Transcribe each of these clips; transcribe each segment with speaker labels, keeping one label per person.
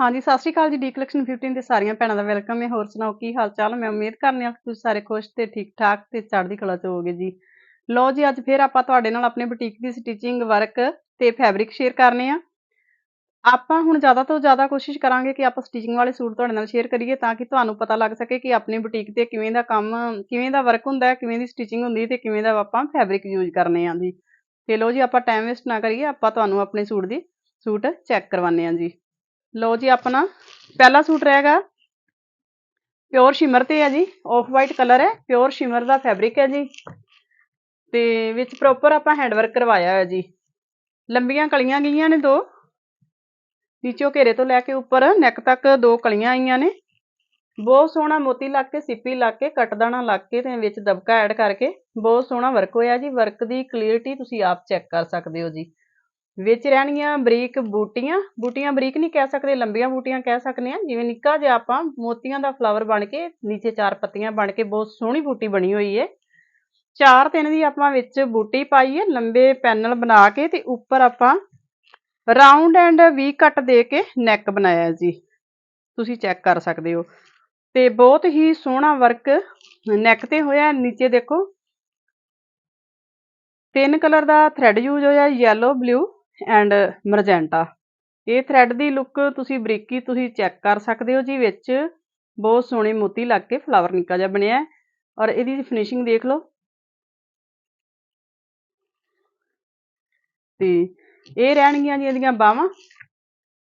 Speaker 1: ਹਾਂਜੀ, ਸਤਿ ਸ਼੍ਰੀ ਅਕਾਲ ਜੀ, ਡੀ ਕਲੈਕਸ਼ਨ 15 ਦੇ ਸਾਰੀਆਂ ਭੈਣਾਂ ਦਾ ਵੈਲਕਮ ਹੈ। ਹੋਰ ਸੁਣਾਓ, ਕੀ ਹਾਲ ਚਾਲ? ਮੈਂ ਉਮੀਦ ਕਰਨੀ ਹਾਂ ਕਿ ਤੁਸੀਂ ਸਾਰੇ ਖੁਸ਼ ਤੇ ਠੀਕ ਠਾਕ ਤੇ ਚੜ੍ਹਦੀ ਕਲਾ ਚ ਹੋਵੋਗੇ ਜੀ। ਲੋ ਜੀ, ਅੱਜ ਫੇਰ ਆਪਾਂ ਤੁਹਾਡੇ ਨਾਲ ਆਪਣੇ ਬੁਟੀਕ ਦੀ ਸਟਿਚਿੰਗ ਵਰਕ ਤੇ ਫੈਬਰਿਕ ਸ਼ੇਅਰ ਕਰਨੇ ਆ। ਆਪਾਂ ਹੁਣ ਜ਼ਿਆਦਾ ਤੋਂ ਜ਼ਿਆਦਾ ਕੋਸ਼ਿਸ਼ ਕਰਾਂਗੇ ਕਿ ਆਪਾਂ ਸਟਿਚਿੰਗ ਵਾਲੇ ਸੂਟ ਤੁਹਾਡੇ ਨਾਲ ਸ਼ੇਅਰ ਕਰੀਏ ਤਾਂ ਕਿ ਤੁਹਾਨੂੰ ਪਤਾ ਲੱਗ ਸਕੇ ਕਿ ਆਪਣੀ ਬੁਟੀਕ ਤੇ ਕਿਵੇਂ ਦਾ ਕੰਮ, ਕਿਵੇਂ ਦਾ ਵਰਕ ਹੁੰਦਾ ਹੈ ਕਿਵੇਂ ਦੀ ਸਟਿਚਿੰਗ ਹੁੰਦੀ ਹੈ ਤੇ ਕਿਵੇਂ ਦਾ ਆਪਾਂ ਫੈਬਰਿਕ ਯੂਜ਼ ਕਰਨੇ ਆ ਜੀ। ਤੇ ਲੋ ਜੀ, ਆਪਾਂ ਟਾਈਮ ਵੇਸਟ ਨਾ ਕਰੀਏ, ਆਪਾਂ ਤੁਹਾਨੂੰ ਆਪਣੇ ਸੂਟ ਦੀ, ਸੂਟ ਚੈੱਕ ਕਰਵਾਉਂਦੇ ਆ ਜੀ। ਲੋ ਜੀ ਆਪਣਾ, ਪਹਿਲਾ ਸੂਟ ਰਹੇਗਾ। ਪਿਓਰ ਸ਼ਿਮਰ ਤੇ ਹੈ ਜੀ ਆਫ ਵਾਈਟ ਕਲਰ ਹੈ ਪਿਓਰ ਸ਼ਿਮਰ ਦਾ ਫੈਬਰਿਕ ਹੈ ਜੀ। ਤੇ ਵਿੱਚ ਪ੍ਰੋਪਰ ਆਪਾਂ ਹੈਂਡ ਵਰਕ ਕਰਵਾਇਆ ਹੈ ਜੀ। ਲੰਬੀਆਂ ਕਲੀਆਂ ਗਈਆਂ ਨੇ ਦੋ। ਨੀਚੋਂ ਘੇਰੇ ਤੋਂ ਲੈ ਕੇ ਉੱਪਰ ਨੈਕ ਤੱਕ ਦੋ ਕਲੀਆਂ ਆਈਆਂ ਨੇ। ਬਹੁਤ ਸੋਹਣਾ ਮੋਤੀ ਲੱਗ ਕੇ, ਸਿੱਪੀ ਲੱਗ ਕੇ ਕੱਟਦਾਣਾ ਲੱਗ ਕੇ ਤੇ ਵਿੱਚ ਦਬਕਾ ਐਡ ਕਰਕੇ। ਬਹੁਤ ਸੋਹਣਾ ਵਰਕ ਹੋਇਆ ਜੀ ਵਰਕ ਦੀ ਕਲੀਅਰਟੀ ਤੁਸੀਂ ਆਪ ਚੈੱਕ ਕਰ ਸਕਦੇ ਹੋ ਜੀ। ਵਿੱਚ ਰਹਿਣਗੀਆਂ ਬਰੀਕ ਬੂਟੀਆਂ। ਬੂਟੀਆਂ ਬਰੀਕ ਨਹੀਂ ਕਹਿ ਸਕਦੇ, ਲੰਬੀਆਂ ਬੂਟੀਆਂ ਕਹਿ ਸਕਦੇ ਆ ਜਿਵੇਂ ਨਿੱਕਾ ਜਿਹਾ ਆਪਾਂ ਮੋਤੀਆਂ ਦਾ ਫਲਾਵਰ ਬਣ ਕੇ, ਨੀਚੇ ਚਾਰ ਪੱਤੀਆਂ ਬਣ ਕੇ ਬਹੁਤ ਸੋਹਣੀ ਬੂਟੀ ਬਣੀ ਹੋਈ ਹੈ ਚਾਰ ਤਿੰਨ ਦੀ ਆਪਾਂ ਵਿੱਚ ਬੂਟੀ ਪਾਈ ਹੈ ਲੰਬੇ ਪੈਨਲ ਬਣਾ ਕੇ ਤੇ ਉੱਪਰ ਆਪਾਂ ਰਾਉਂਡ ਐਂਡ ਵੀ ਕੱਟ ਦੇ ਕੇ ਨੈਕ ਬਣਾਇਆ ਜੀ। ਤੁਸੀਂ ਚੈੱਕ ਕਰ ਸਕਦੇ ਹੋ। ਤੇ ਬਹੁਤ ਹੀ ਸੋਹਣਾ ਵਰਕ ਨੈਕ ਤੇ ਹੋਇਆ। ਨੀਚੇ ਦੇਖੋ। ਤਿੰਨ ਕਲਰ ਦਾ ਥ੍ਰੈਡ ਯੂਜ਼ ਹੋਇਆ ਯੈਲੋ ਬਲੂ ਐਂਡ ਮਰਜੈਂਟਾ ਇਹ ਥ੍ਰੈਡ ਦੀ ਲੁੱਕ ਤੁਸੀਂ ਬਰੀਕੀ ਤੁਸੀਂ ਚੈੱਕ ਕਰ ਸਕਦੇ ਹੋ ਜੀ, ਵਿੱਚ ਬਹੁਤ ਸੋਹਣੇ ਮੋਤੀ ਲੱਗ ਕੇ ਫਲਾਵਰ ਨਿੱਕਾ ਜਿਹਾ ਬਣਿਆ ਔਰ ਇਹਦੀ ਫਿਨਿਸ਼ਿੰਗ ਦੇਖ ਲਓ। ਤੇ ਇਹ ਰਹਿਣਗੀਆਂ ਜੀ ਇਹਦੀਆਂ ਬਾਹਾਂ।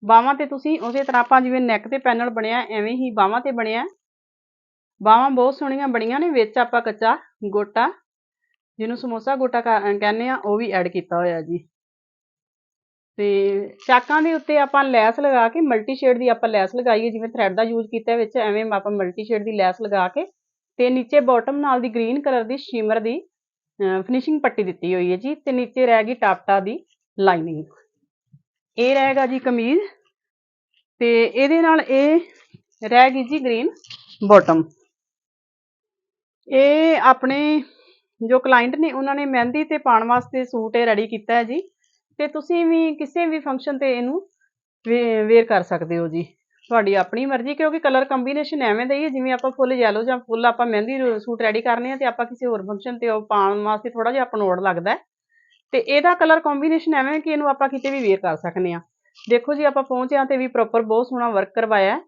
Speaker 1: ਬਾਹਾਂ ਤੇ ਤੁਸੀਂ ਉਸੇ ਤਰ੍ਹਾਂ ਆਪਾਂ ਜਿਵੇਂ ਨੈਕ ਤੇ ਪੈਨਲ ਬਣਿਆ, ਐਵੇਂ ਹੀ ਬਾਹਾਂ ਤੇ ਬਣਿਆ ਬਾਹਾਂ ਬਹੁਤ ਸੋਹਣੀਆਂ ਬਣੀਆਂ ਨੇ, ਵਿੱਚ ਆਪਾਂ ਕੱਚਾ ਗੋਟਾ, ਜਿਹਨੂੰ ਸਮੋਸਾ ਗੋਟਾ ਕਹਿੰਦੇ ਆ, ਉਹ ਵੀ ਐਡ ਕੀਤਾ ਹੋਇਆ ਜੀ। ਤੇ ਚਾਕਾਂ ਦੇ ਉੱਤੇ ਆਪਾਂ ਲੈਸ ਲਗਾ ਕੇ ਮਲਟੀ ਸ਼ੇਡ ਦੀ ਆਪਾਂ ਲੈਸ ਲਗਾਈਏ, ਜਿਵੇਂ ਥ੍ਰੈਡ ਦਾ ਯੂਜ਼ ਕੀਤਾ ਵਿੱਚ, ਐਵੇਂ ਆਪਾਂ ਮਲਟੀ ਸ਼ੇਡ ਦੀ ਲੈਸ ਲਗਾ ਕੇ ਤੇ ਨੀਚੇ ਬਾਟਮ ਨਾਲ ਦੀ ਗ੍ਰੀਨ ਕਲਰ ਦੀ ਸ਼ਿਮਰ ਦੀ ਫਿਨਿਸ਼ਿੰਗ ਪੱਟੀ ਦਿੱਤੀ ਹੋਈ ਹੈ ਜੀ ਤੇ ਨੀਚੇ ਰਹਿ ਗਈ ਟਾਪਟਾ ਦੀ ਲਾਈਨਿੰਗ ਇਹ ਰਹੇਗਾ ਜੀ ਕਮੀਜ਼ ਤੇ ਇਹਦੇ ਨਾਲ ਇਹ ਰਹਿ ਗਈ ਜੀ ਗ੍ਰੀਨ ਬਾਟਮ ਇਹ ਆਪਣੇ ਜੋ ਕਲਾਇੰਟ ਨੇ, ਉਹਨਾਂ ਨੇ ਮਹਿੰਦੀ ਤੇ ਪਾਉਣ ਵਾਸਤੇ ਸੂਟ ਇਹ ਰੈਡੀ ਕੀਤਾ ਹੈ ਜੀ। ਤੇ ਤੁਸੀਂ ਵੀ ਕਿਸੇ ਵੀ ਫੰਕਸ਼ਨ ਤੇ ਇਹਨੂੰ ਵੇਅਰ ਕਰ ਸਕਦੇ ਹੋ ਜੀ। ਤੁਹਾਡੀ ਆਪਣੀ ਮਰਜ਼ੀ, ਕਿਉਂਕਿ ਕਲਰ ਕੰਬੀਨੇਸ਼ਨ ਐਵੇਂ ਦਾ ਹੀ ਹੈ, ਜਿਵੇਂ ਆਪਾਂ ਫੁੱਲ ਯੈਲੋ ਜਾਂ ਫੁੱਲ ਆਪਾਂ ਮਹਿੰਦੀ ਸੂਟ ਰੈਡੀ ਕਰਨੇ ਆ ਤੇ ਆਪਾਂ ਕਿਸੇ ਹੋਰ ਫੰਕਸ਼ਨ ਤੇ ਉਹ ਪਾਉਣ ਵਾਸਤੇ ਥੋੜਾ ਜਿਹਾ ਅਪਨੋਡ ਲੱਗਦਾ ਤੇ ਇਹਦਾ ਕਲਰ ਕੰਬੀਨੇਸ਼ਨ ਐਵੇਂ ਕਿ ਇਹਨੂੰ ਆਪਾਂ ਕਿਤੇ ਵੀ ਵੇਅਰ ਕਰ ਸਕਨੇ ਆ। ਦੇਖੋ ਜੀ, ਆਪਾਂ ਪਹੁੰਚਿਆ ਤੇ ਵੀ ਪ੍ਰੋਪਰ ਬਹੁਤ ਸੋਹਣਾ ਵਰਕ ਕਰਵਾਇਆ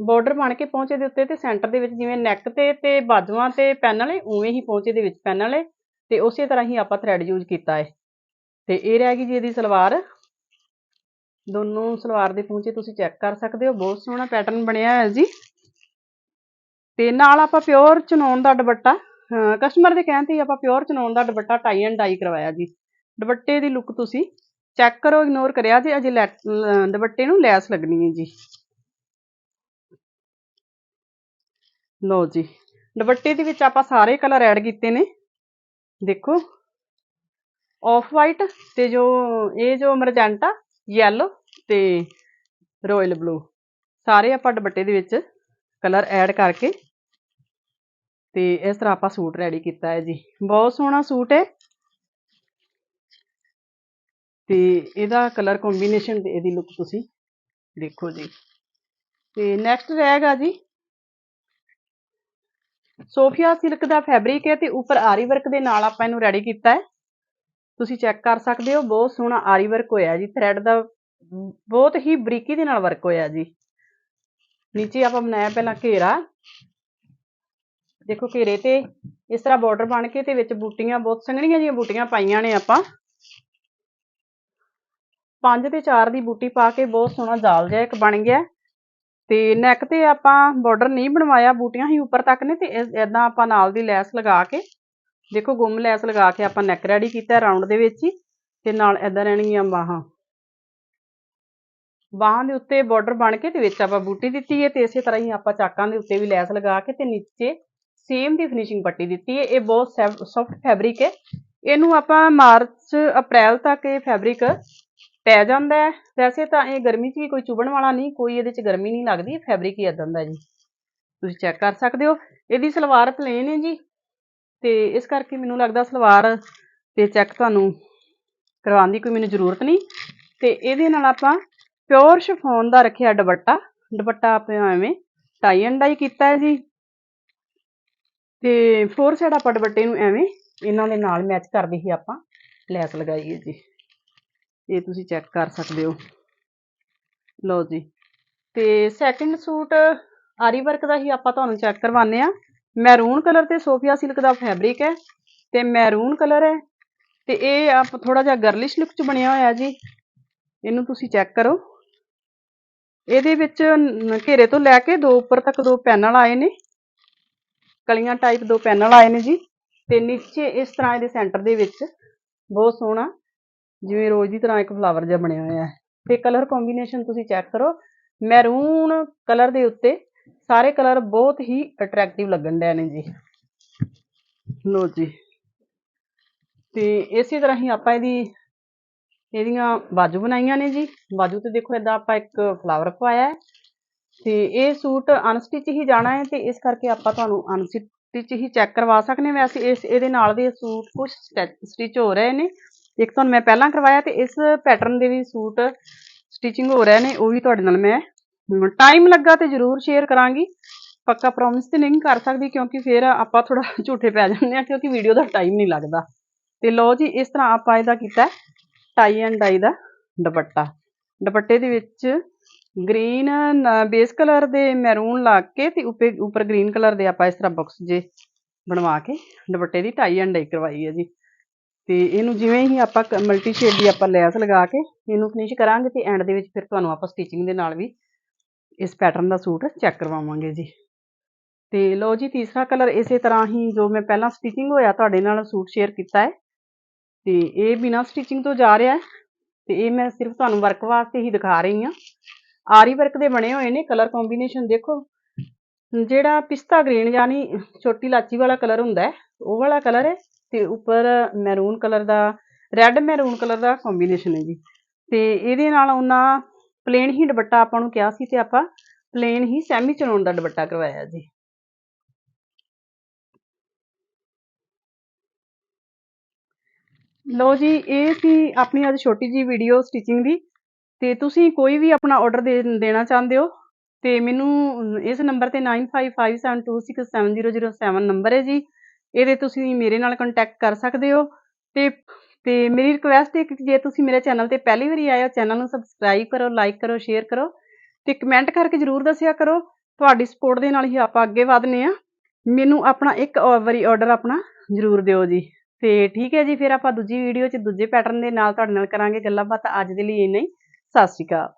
Speaker 1: ਬਾਰਡਰ ਬਣ ਕੇ ਪਹੁੰਚੇ ਦੇ ਉੱਤੇ ਤੇ ਸੈਂਟਰ ਦੇ ਵਿੱਚ ਜਿਵੇਂ ਨੈਕ ਤੇ ਤੇ ਬਾਜੂਆਂ ਤੇ ਪੈਨਲ ਹੈ ਉਵੇਂ ਹੀ ਪਹੁੰਚੇ ਦੇ ਵਿੱਚ ਪੈਨਲ ਹੈ ਤੇ ਉਸੇ ਤਰ੍ਹਾਂ ਹੀ ਆਪਾਂ ਥ੍ਰੈਡ ਯੂਜ਼ ਕੀਤਾ ਹੈ ਤੇ ਇਹ ਰਹਿ ਗਈ ਜੀ ਇਹਦੀ ਸਲਵਾਰ। ਦੋਨੋਂ ਸਲਵਾਰ ਦੇ ਪਹੁੰਚੇ ਤੁਸੀਂ ਚੈੱਕ ਕਰ ਸਕਦੇ ਹੋ, ਬਹੁਤ ਸੋਹਣਾ ਪੈਟਰਨ ਬਣਿਆ ਹੈ ਜੀ। ਤੇ ਨਾਲ ਆਪਾਂ ਪਿਓਰ ਚਨੌਨ ਦਾ ਦੁਪੱਟਾ ਕਸਟਮਰ ਦੇ ਕਹਿਣ ਤੇ ਆਪਾਂ ਪਿਓਰ ਚਨੌਨ ਦਾ ਦੁਪੱਟਾ ਟਾਈ ਐਂਡ ਡਾਈ ਕਰਵਾਇਆ ਜੀ। ਦੁਪੱਟੇ ਦੀ ਲੁੱਕ ਤੁਸੀਂ ਚੈੱਕ ਕਰੋ ਇਗਨੋਰ ਕਰਿਆ ਜੇ ਅਜੇ ਦੁਪੱਟੇ ਨੂੰ ਲੈਸ ਲੱਗਣੀ ਹੈ ਜੀ। ਲਓ ਜੀ। ਦੁਪੱਟੇ ਦੇ ਵਿੱਚ ਆਪਾਂ ਸਾਰੇ ਕਲਰ ਐਡ ਕੀਤੇ ਨੇ। ਦੇਖੋ। ਆਫ ਵਾਈਟ ਤੇ ਜੋ ਇਹ ਜੋ ਮਰਜੈਂਟਾ ਯੈਲੋ ਤੇ ਰਾਇਲ ਬਲੂ ਸਾਰੇ ਆਪਾਂ ਦੁਪੱਟੇ ਦੇ ਵਿੱਚ ਕਲਰ ਐਡ ਕਰਕੇ ਤੇ ਇਸ ਤਰ੍ਹਾਂ ਆਪਾਂ ਸੂਟ ਰੈਡੀ ਕੀਤਾ ਹੈ ਜੀ। ਬਹੁਤ ਸੋਹਣਾ ਸੂਟ ਹੈ। ਤੇ ਇਹਦਾ ਕਲਰ ਕੰਬੀਨੇਸ਼ਨ ਤੇ ਇਹਦੀ ਲੁੱਕ ਤੁਸੀਂ ਦੇਖੋ ਜੀ। ਤੇ ਨੈਕਸਟ ਰਹੇਗਾ ਜੀ। ਸੋਫੀਆ ਸਿਲਕ ਦਾ ਫੈਬਰਿਕ ਹੈ ਤੇ ਉੱਪਰ ਆਰੀ ਵਰਕ ਦੇ ਨਾਲ ਆਪਾਂ ਇਹਨੂੰ ਰੈਡੀ ਕੀਤਾ ਹੈ। ਤੁਸੀਂ ਚੈੱਕ ਕਰ ਸਕਦੇ ਹੋ, ਬਹੁਤ ਸੋਹਣਾ ਆਰੀ ਵਰਕ ਹੋਇਆ ਜੀ। ਥ੍ਰੈਡ ਦਾ ਬਹੁਤ ਹੀ ਬਰੀਕੀ ਦੇ ਨਾਲ ਵਰਕ ਹੋਇਆ ਜੀ। ਨੀਚੇ ਆਪਾਂ ਬਣਾਇਆ ਪਹਿਲਾਂ ਘੇਰਾ। ਦੇਖੋ ਘੇਰੇ ਤੇ ਇਸ ਤਰ੍ਹਾਂ ਬਾਰਡਰ ਬਣ ਕੇ ਤੇ ਵਿੱਚ ਬੂਟੀਆਂ, ਬਹੁਤ ਸੰਘਣੀਆਂ ਜੀਆਂ ਬੂਟੀਆਂ ਪਾਈਆਂ ਨੇ ਆਪਾਂ। ਪੰਜ ਤੇ ਚਾਰ ਦੀ ਬੂਟੀ ਪਾ ਕੇ ਬਹੁਤ ਸੋਹਣਾ ਜਾਲ ਜਿਹਾ ਇੱਕ ਬਣ ਗਿਆ। ਤੇ ਨੈਕ ਤੇ ਆਪਾਂ ਬਾਰਡਰ ਨਹੀਂ ਬਣਵਾਇਆ, ਬੂਟੀਆਂ ਹੀ ਉੱਪਰ ਤੱਕ ਨੇ ਤੇ ਇਦਾਂ ਆਪਾਂ ਨਾਲ ਦੀ ਲੈਸ ਲਗਾ ਕੇ, ਦੇਖੋ ਗੁੰਮ ਲੈਸ ਲਗਾ ਕੇ ਆਪਾਂ ਨੈਕ ਰੈਡੀ ਕੀਤਾ ਰਾਉਂਡ ਦੇ ਵਿੱਚ ਹੀ ਤੇ ਨਾਲ ਇਦਾਂ ਰਹਿਣਗੀਆਂ ਬਾਹਾਂ। ਬਾਹਾਂ ਦੇ ਉੱਤੇ ਬਾਰਡਰ ਬਣ ਕੇ ਤੇ ਵਿੱਚ ਆਪਾਂ ਬੂਟੀ ਦਿੱਤੀ ਹੈ ਤੇ ਇਸੇ ਤਰ੍ਹਾਂ ਹੀ ਆਪਾਂ ਚਾਕਾਂ ਦੇ ਉੱਤੇ ਵੀ ਲੈਸ ਲਗਾ ਕੇ ਤੇ ਨੀਚੇ ਸੇਮ ਦੀ ਫਿਨਿਸ਼ਿੰਗ ਪੱਟੀ ਦਿੱਤੀ ਹੈ। ਇਹ ਬਹੁਤ ਸੌਫਟ ਫੈਬਰਿਕ ਹੈ। ਇਹਨੂੰ ਆਪਾਂ ਮਾਰਚ, ਅਪ੍ਰੈਲ ਤੱਕ ਇਹ ਫੈਬਰਿਕ ਪੈ ਜਾਂਦਾ ਹੈ। ਵੈਸੇ ਤਾਂ ਇਹ ਗਰਮੀ 'ਚ ਵੀ ਕੋਈ ਚੁਭਣ ਵਾਲਾ ਨਹੀਂ, ਕੋਈ ਇਹਦੇ 'ਚ ਗਰਮੀ ਨਹੀਂ ਲੱਗਦੀ ਫੈਬਰਿਕ ਹੀ ਇਦਾਂ ਦਾ ਜੀ। ਤੁਸੀਂ ਚੈੱਕ ਕਰ ਸਕਦੇ ਹੋ। ਇਹਦੀ ਸਲਵਾਰ ਪਲੇਨ ਹੈ ਜੀ। ਤੇ ਇਸ ਕਰਕੇ ਮੈਨੂੰ ਲੱਗਦਾ ਸਲਵਾਰ ਤੇ ਚੈੱਕ ਤੁਹਾਨੂੰ ਕਰਵਾਉਣ ਦੀ ਕੋਈ ਮੈਨੂੰ ਜ਼ਰੂਰਤ ਨਹੀਂ। ਤੇ ਇਹਦੇ ਨਾਲ ਆਪਾਂ ਪਿਓਰ ਸ਼ਿਫੋਨ ਦਾ ਰੱਖਿਆ ਦੁਪੱਟਾ। ਦੁਪੱਟਾ ਆਪਾਂ ਐਵੇਂ ਟਾਈ ਐਂਡ ਡਾਈ ਕੀਤਾ ਹੈ ਜੀ। ਤੇ ਫੋਰ ਸਾਈਡ ਆਪਾਂ ਦੁਪੱਟੇ ਨੂੰ ਐਵੇਂ ਇਹਨਾਂ ਦੇ ਨਾਲ ਮੈਚ ਕਰਦੇ ਹੀ ਆਪਾਂ ਲੈਸ ਲਗਾਈ ਜੀ। ਇਹ ਤੁਸੀਂ ਚੈੱਕ ਕਰ ਸਕਦੇ ਹੋ। ਲਓ ਜੀ। ਤੇ ਸੈਕਿੰਡ ਸੂਟ ਆਰੀ ਵਰਕ ਦਾ ਹੀ ਆਪਾਂ ਤੁਹਾਨੂੰ ਚੈੱਕ ਕਰਵਾਉਂਦੇ ਆ ਮੈਰੂਨ ਕਲਰ ਤੇ ਸੋਫੀਆ ਸਿਲਕ ਦਾ ਫੈਬਰਿਕ ਹੈ ਤੇ ਮੈਰੂਨ ਕਲਰ ਹੈ ਤੇ ਇਹ ਆਪ ਥੋੜਾ ਜਿਹਾ ਗਰਲਿਸ਼ ਲੁੱਕ ਚ ਬਣਿਆ ਹੋਇਆ ਜੀ। ਇਹਨੂੰ ਤੁਸੀਂ ਚੈੱਕ ਕਰੋ। ਇਹਦੇ ਵਿੱਚ ਘੇਰੇ ਤੋਂ ਲੈ ਕੇ ਦੋ ਉੱਪਰ ਤੱਕ ਦੋ ਪੈਨਲ ਆਏ ਨੇ। ਕਲੀਆਂ ਟਾਈਪ ਦੋ ਪੈਨਲ ਆਏ ਨੇ ਜੀ। ਤੇ ਨੀਚੇ ਇਸ ਤਰ੍ਹਾਂ ਇਹਦੇ ਸੈਂਟਰ ਦੇ ਵਿੱਚ। ਬਹੁਤ ਸੋਹਣਾ। ਜਿਵੇਂ ਰੋਜ਼ ਦੀ ਤਰ੍ਹਾਂ ਇੱਕ ਫਲਾਵਰ ਜਿਹਾ ਬਣਿਆ ਹੋਇਆ ਹੈ। ਤੇ ਕਲਰ ਕੰਬੀਨੇਸ਼ਨ ਤੁਸੀਂ ਚੈੱਕ ਕਰੋ। ਮੈਰੂਨ ਕਲਰ ਦੇ ਉੱਤੇ ਸਾਰੇ ਕਲਰ ਬਹੁਤ ਹੀ ਅਟਰੈਕਟਿਵ ਲੱਗਣ ਡਏ ਨੇ ਜੀ। ਲੋ ਜੀ। ਤੇ ਇਸੇ ਤਰ੍ਹਾਂ ਹੀ ਆਪਾਂ ਇਹਦੀ, ਇਹਦੀਆਂ ਬਾਜੂ ਬਣਾਈਆਂ ਨੇ ਜੀ। ਬਾਜੂ ਤੇ ਦੇਖੋ ਏਦਾਂ ਆਪਾਂ ਇੱਕ ਫਲਾਵਰ ਪਵਾਇਆ ਹੈ। ਤੇ ਇਹ ਸੂਟ ਅਨਸਟਿਚ ਹੀ ਜਾਣਾ ਹੈ ਤੇ ਇਸ ਕਰਕੇ ਆਪਾਂ ਤੁਹਾਨੂੰ ਅਨਸਟਿਚ ਹੀ ਚੈੱਕ ਕਰਵਾ ਸਕਦੇ ਵੈਸੇ ਇਸ, ਇਹਦੇ ਨਾਲ ਦੇ ਸੂਟ ਕੁਝ ਸਟਿਚ ਹੋ ਰਹੇ ਨੇ। ਇੱਕ ਤੁਹਾਨੂੰ ਮੈਂ ਪਹਿਲਾਂ ਕਰਵਾਇਆ ਤੇ ਇਸ ਪੈਟਰਨ ਦੇ ਵੀ ਸੂਟ ਸਟਿਚਿੰਗ ਹੋ ਰਹੇ ਨੇ, ਉਹ ਵੀ ਤੁਹਾਡੇ ਨਾਲ ਮੈਂ ਟਾਈਮ ਲੱਗਾ ਤੇ ਜ਼ਰੂਰ ਸ਼ੇਅਰ ਕਰਾਂਗੀ। ਪੱਕਾ ਪ੍ਰੋਮਿਸ ਤੇ ਨਹੀਂ ਕਰ ਸਕਦੀ ਕਿਉਂਕਿ ਫਿਰ ਆਪਾਂ ਥੋੜਾ ਝੂਠੇ ਪੈ ਜਾਂਦੇ ਆ ਕਿਉਂਕਿ ਵੀਡੀਓ ਦਾ ਟਾਈਮ ਨਹੀਂ ਲੱਗਦਾ। ਤੇ ਲਓ ਜੀ, ਇਸ ਤਰ੍ਹਾਂ ਆਪਾਂ ਇਹਦਾ ਕੀਤਾ ਟਾਈ ਐਂਡ ਡਾਈ ਦਾ ਦੁਪੱਟਾ। ਦੁਪੱਟੇ ਦੇ ਵਿੱਚ ਗ੍ਰੀਨ ਬੇਸ ਕਲਰ ਦੇ ਮੈਰੂਨ ਲਾ ਕੇ ਤੇ ਉੱਪਰ ਉੱਪਰ ਗ੍ਰੀਨ ਕਲਰ ਦੇ ਆਪਾਂ ਇਸ ਤਰ੍ਹਾਂ ਬਾਕਸ ਜੇ ਬਣਵਾ ਕੇ ਦੁਪੱਟੇ ਦੀ ਟਾਈ ਐਂਡ ਡਾਈ ਕਰਵਾਈ ਹੈ ਜੀ। ਤੇ ਇਹਨੂੰ ਜਿਵੇਂ ਹੀ ਆਪਾਂ ਮਲਟੀ ਸ਼ੇਡ ਦੀ ਆਪਾਂ ਲੈਸ ਲਗਾ ਕੇ ਇਹਨੂੰ ਫਿਨਿਸ਼ ਕਰਾਂਗੇ ਤੇ ਐਂਡ ਦੇ ਵਿੱਚ ਫਿਰ ਤੁਹਾਨੂੰ ਆਪਾਂ ਸਟਿਚਿੰਗ ਦੇ ਨਾਲ ਵੀ ਇਸ ਪੈਟਰਨ ਦਾ ਸੂਟ ਚੈੱਕ ਕਰਵਾਵਾਂਗੇ ਜੀ। ਤੇ ਲਓ ਜੀ ਤੀਸਰਾ ਕਲਰ ਇਸੇ ਤਰ੍ਹਾਂ ਹੀ ਜੋ ਮੈਂ ਪਹਿਲਾਂ ਸਟਿਚਿੰਗ ਹੋਇਆ ਤੁਹਾਡੇ ਨਾਲ ਸੂਟ ਸ਼ੇਅਰ ਕੀਤਾ ਹੈ। ਤੇ ਇਹ ਬਿਨਾ ਸਟਿਚਿੰਗ ਤੋਂ ਜਾ ਰਿਹਾ ਹੈ ਤੇ ਇਹ ਮੈਂ ਸਿਰਫ ਤੁਹਾਨੂੰ ਵਰਕ ਵਾਸਤੇ ਹੀ ਦਿਖਾ ਰਹੀ ਹਾਂ। ਆਰੀ ਵਰਕ ਦੇ ਬਣੇ ਹੋਏ ਨੇ ਕਲਰ ਕੰਬੀਨੇਸ਼ਨ ਦੇਖੋ। ਜਿਹੜਾ ਪਿਸਤਾ ਗ੍ਰੀਨ ਯਾਨੀ ਛੋਟੀ ਲਾਚੀ ਵਾਲਾ ਕਲਰ ਹੁੰਦਾ ਹੈ, ਉਹ ਵਾਲਾ ਕਲਰ ਹੈ। ਤੇ ਉੱਪਰ ਮੈਰੂਨ ਕਲਰ ਦਾ, ਰੈੱਡ ਮੈਰੂਨ ਕਲਰ ਦਾ ਕੰਬੀਨੇਸ਼ਨ ਹੈ ਜੀ। ਤੇ ਇਹਦੇ ਨਾਲ ਉਹਨਾਂ ਪਲੇਨ ਹੀ ਦੁਪੱਟਾ ਆਪਾਂ ਨੂੰ ਕਿਹਾ ਸੀ ਤੇ ਆਪਾਂ ਪਲੇਨ ਹੀ ਸੈਮੀ ਚਨੋਨ ਦਾ ਦੁਪੱਟਾ ਕਰਵਾਇਆ ਜੀ। ਲੋ ਜੀ, ਇਹ ਸੀ ਆਪਣੀ ਅੱਜ ਛੋਟੀ ਜੀ ਵੀਡੀਓ ਸਟਿਚਿੰਗ ਦੀ। ਤੇ ਤੁਸੀਂ ਕੋਈ ਵੀ ਆਪਣਾ ਆਰਡਰ ਦੇ ਦੇਣਾ ਚਾਹੁੰਦੇ ਹੋ, ਤੇ ਮੈਨੂੰ ਇਸ ਨੰਬਰ ਤੇ 9557267007 ਨੰਬਰ ਹੈ ਜੀ। ਇਹਦੇ ਤੁਸੀਂ ਮੇਰੇ ਨਾਲ ਕੰਟੈਕਟ ਕਰ ਸਕਦੇ ਹੋ ਤੇ ਤੇ ਮੇਰੀ ਰਿਕੁਐਸਟ ਹੈ ਕਿ ਜੇ ਤੁਸੀਂ ਮੇਰੇ ਚੈਨਲ ਤੇ ਪਹਿਲੀ ਵਾਰੀ ਆਏ ਹੋ ਚੈਨਲ ਨੂੰ ਸਬਸਕ੍ਰਾਈਬ ਕਰੋ ਲਾਈਕ ਕਰੋ ਸ਼ੇਅਰ ਕਰੋ ਤੇ ਕਮੈਂਟ ਕਰਕੇ ਜਰੂਰ ਦੱਸਿਆ ਕਰੋ। ਤੁਹਾਡੀ ਸਪੋਰਟ ਦੇ ਨਾਲ ਹੀ ਆਪਾਂ ਅੱਗੇ ਵਧਨੇ ਆ ਮੈਨੂੰ ਆਪਣਾ ਇੱਕ ਵਾਰੀ ਆਰਡਰ ਆਪਣਾ ਜਰੂਰ ਦਿਓ ਜੀ। ਤੇ ਠੀਕ ਹੈ ਜੀ, ਫਿਰ ਆਪਾਂ ਦੂਜੀ ਵੀਡੀਓ 'ਚ ਦੂਜੇ ਪੈਟਰਨ ਦੇ ਨਾਲ ਤੁਹਾਡੇ ਨਾਲ ਕਰਾਂਗੇ ਗੱਲਾਂ ਬਾਤਾਂ ਅੱਜ ਦੇ ਲਈ ਇੰਨਾ ਹੀ। ਸਤਿ ਸ਼੍ਰੀ ਅਕਾਲ।